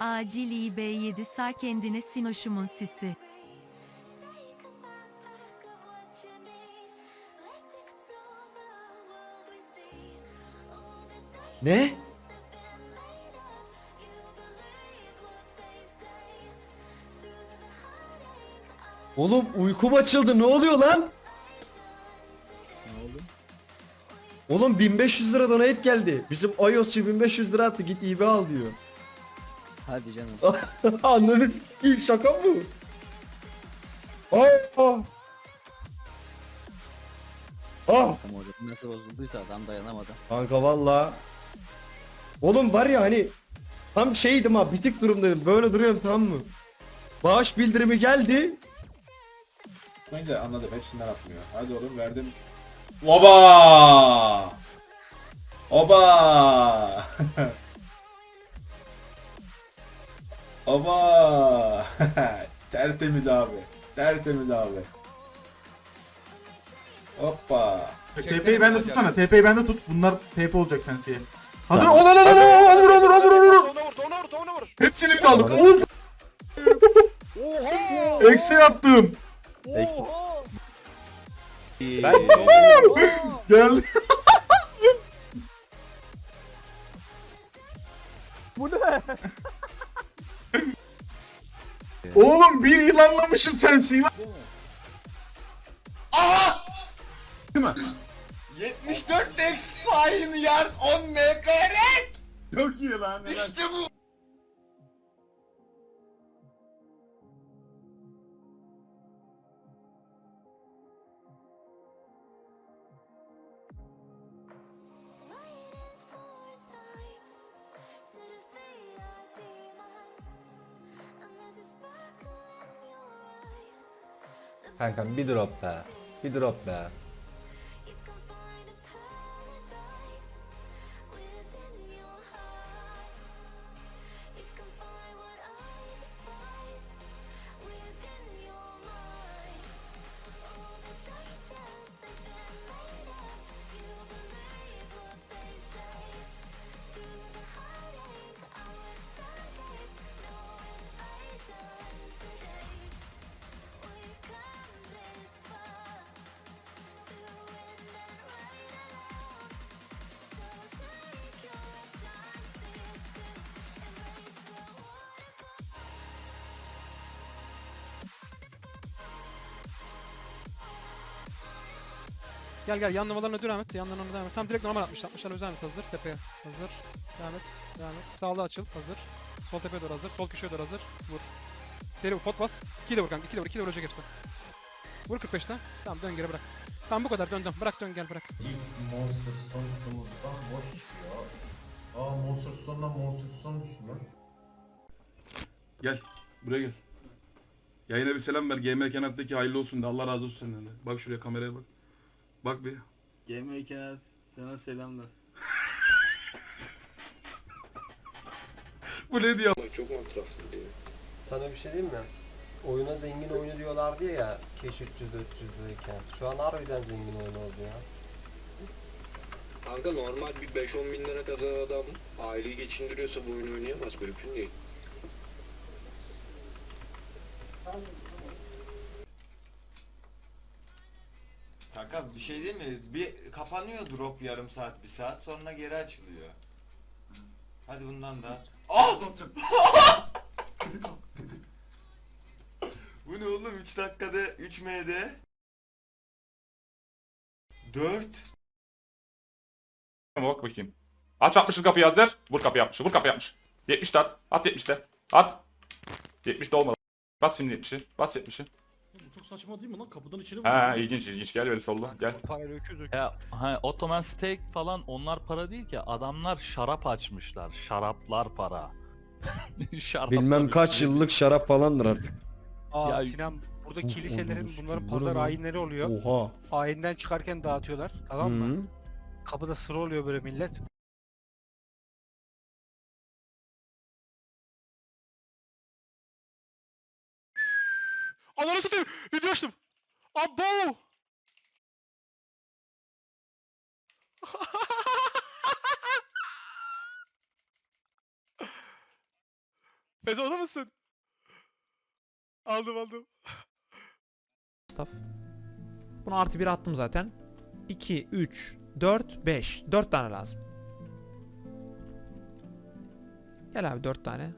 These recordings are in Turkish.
Acil IB7 sar kendine sinoşumun sisi. Ne? Oğlum uykum açıldı ne oluyor lan? Oğlum 1500 lira donate geldi. Bizim iOS'cu 1500 lira attı git eBay al diyor. Hadi canım. Anladın s**eyim, şaka mı? bu? Aa! Ah! Ah! Ama hocam nasıl bozulduysa adam dayanamadı. Kanka valla. Oğlum var ya hani tam şeydim ha bitik durumdaydım. Böyle duruyorum tamam mı? Bağış bildirimi geldi. Bence anladım hepsinden atmıyor. Hadi oğlum verdim. Oba! Oba! Oba! Tertemiz abi. Tertemiz abi. Hoppa. TP'yi bende tutsana. TP'yi bende tut. Bunlar TP olacak sensiye. Hazır. Ol ol ol ol ol vur vur vur vur vur. Hepsini bir aldık. Of. Eksi yaptım. Gel. Bu ne? Oğlum bir yılanlamışım sensiyi. 74 X fine yard 10 MKR. Çok iyi lan. İşte bu. Kankam bir drop be. Bir drop be. Gel gel yanlamalarına devam et. Yanlamalarına devam et. Tam direkt normal atmış. 60'lar özel et hazır. Tepeye hazır. Devam et. Devam et. Sağlı açıl hazır. Sol tepeye doğru hazır. Sol köşeye doğru hazır. Vur. Seri vur. Pot bas. 2 de vur kanka. 2 de vur. 2 de vuracak hepsi. Vur 45'te. Tamam dön geri bırak. Tamam bu kadar dön dön. Bırak dön gel bırak. İlk Monster Stone boş çıkıyor. Aa Monster Stone'dan Monster Stone düştü lan. Gel. Buraya gel. Yayına bir selam ver. GM Kenar'daki hayırlı olsun de. Allah razı olsun senden de. Bak şuraya kameraya bak. Bak bir. GM Kenar sana selamlar. Bu ne diyor? Sana bir şey diyeyim mi? Oyuna zengin oyunu diyorlardı ya keş 300 400'deyken. Şu an harbiden zengin oyun oldu ya. Kanka normal bir 5-10 bin lira kazanan adam aileyi geçindiriyorsa bu oyunu oynayamaz mümkün değil. Kanka bir şey değil mi? Bir kapanıyor drop yarım saat bir saat sonra geri açılıyor. Hadi bundan da. Ah! Bu ne oğlum 3 dakikada 3 MD 4 Bak bakayım. Aç 60 kapıyı hazır. Vur kapıyı 60. Vur kapıyı 60. 70 de at. At 70 de. At. 70 de olmadı. Bas şimdi 70'i. Bas 70'i. Çok saçma değil mi lan? Kapıdan içeri Ha ilginç ilginç. Gel böyle solla. Gel. Ya ha, Ottoman steak falan onlar para değil ki. Adamlar şarap açmışlar. Şaraplar para. Şaraplar Bilmem kaç üstüne- yıllık şarap falandır artık. Aa Ya- Sinan burada Of, kiliselerin oğlum, bunların bu pazar lan? ayinleri oluyor. Oha. Ayinden çıkarken dağıtıyorlar. Tamam mı? Hı. Kapıda sıra oluyor böyle millet. Ananı satayım. Video açtım. Abo. Orada mısın? Aldım aldım. Staff. Bunu artı 1 attım zaten. 2, 3, 4, 5. 4 tane lazım. Gel abi 4 tane.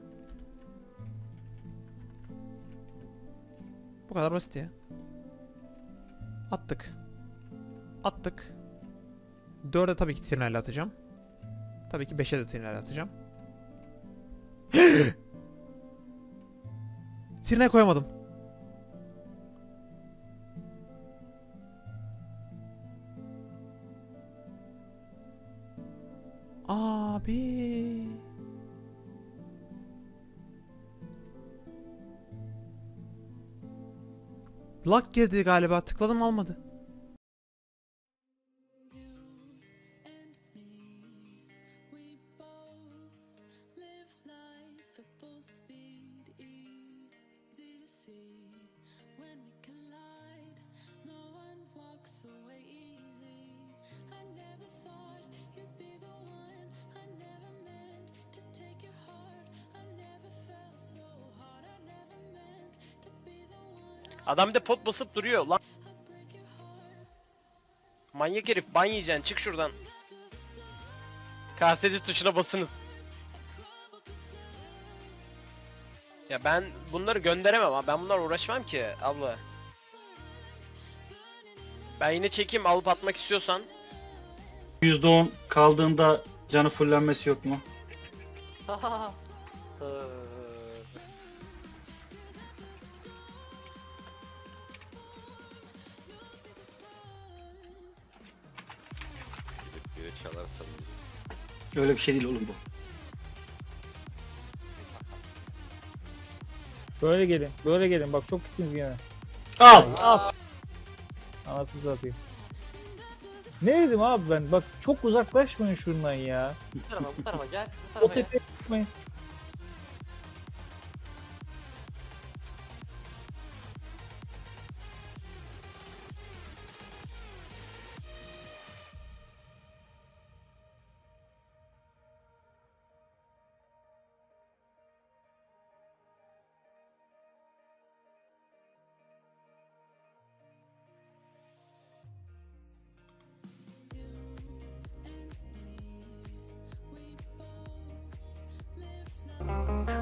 Bu kadar basit ya. Attık. Attık. 4'e tabii ki trinayla atacağım. Tabii ki 5'e de trinayla atacağım. Trinay koyamadım. Abi. Lock girdi galiba. Tıkladım almadı. Adam bir de pot basıp duruyor lan. Manyak herif ban yiyeceksin çık şuradan. KSD tuşuna basınız. Ya ben bunları gönderemem ama ben bunlarla uğraşmam ki abla. Ben yine çekeyim alıp atmak istiyorsan. %10 kaldığında canı fullenmesi yok mu? Öyle bir şey değil oğlum bu. Böyle gelin böyle gelin bak çok gittiniz yine. Al! Al. Anasını satayım. Ne dedim abi ben? Bak çok uzaklaşmayın şundan ya. Bu tarafa bu tarafa gel. Bu O tepeye çıkmayın.